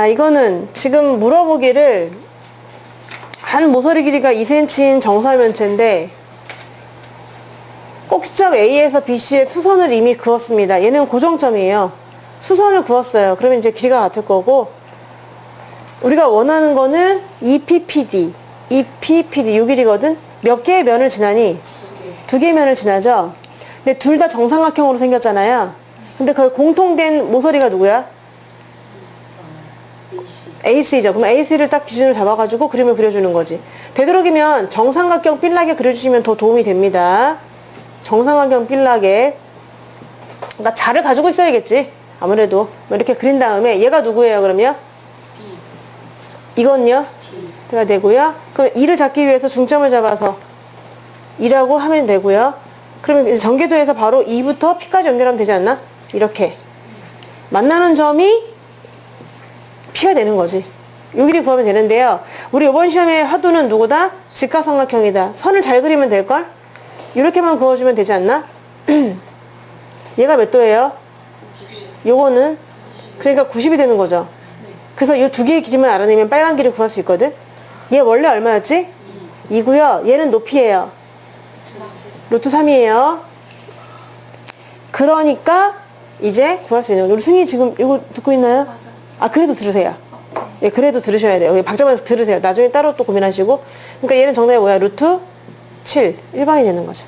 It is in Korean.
자, 이거는 지금 물어보기를 한 모서리 길이가 2cm인 정사면체인데 꼭지점 A에서 BC의 수선을 이미 그었습니다. 얘는 고정점이에요. 수선을 그었어요. 그러면 이제 길이가 같을 거고 우리가 원하는 거는 EPPD, EPPD 요 길이거든. 몇 개의 면을 지나니? 두 개의 면을 지나죠. 근데 둘 다 정삼각형으로 생겼잖아요. 근데 그 공통된 모서리가 누구야? AC죠. 그럼 AC를 딱 기준으로 잡아가지고 그림을 그려주는 거지. 되도록이면 정삼각형 삘나게 그려주시면 더 도움이 됩니다. 정삼각형 삘나게. 그러니까 자를 가지고 있어야겠지. 아무래도 뭐 이렇게 그린 다음에 얘가 누구예요? 그럼요? 이건요? 가 되고요. 그럼 2를 잡기 위해서 중점을 잡아서 2라고 하면 되고요. 그러면 이제 전개도에서 바로 2부터 P까지 연결하면 되지 않나? 이렇게. 만나는 점이 P가 되는 거지. 요 길이 구하면 되는데요. 우리 이번 시험의 화두는 누구다? 직각삼각형이다. 선을 잘 그리면 될걸? 이렇게만 그어주면 되지 않나? 얘가 몇 도예요? 요거는 그러니까 90이 되는 거죠. 그래서 이 두 개의 길이만 알아내면 빨간 길이 구할 수 있거든. 얘 원래 얼마였지? 2고요. 얘는 높이예요. 루트 3이에요. 그러니까 이제 구할 수 있는 거. 우리 승희 지금 이거 듣고 있나요? 아 그래도 들으세요. 예, 그래도 들으셔야 돼요. 여기 박자마서 들으세요. 나중에 따로 또 고민하시고. 그러니까 얘는 정답이 뭐야? 루트 7. 1번이 되는 거죠.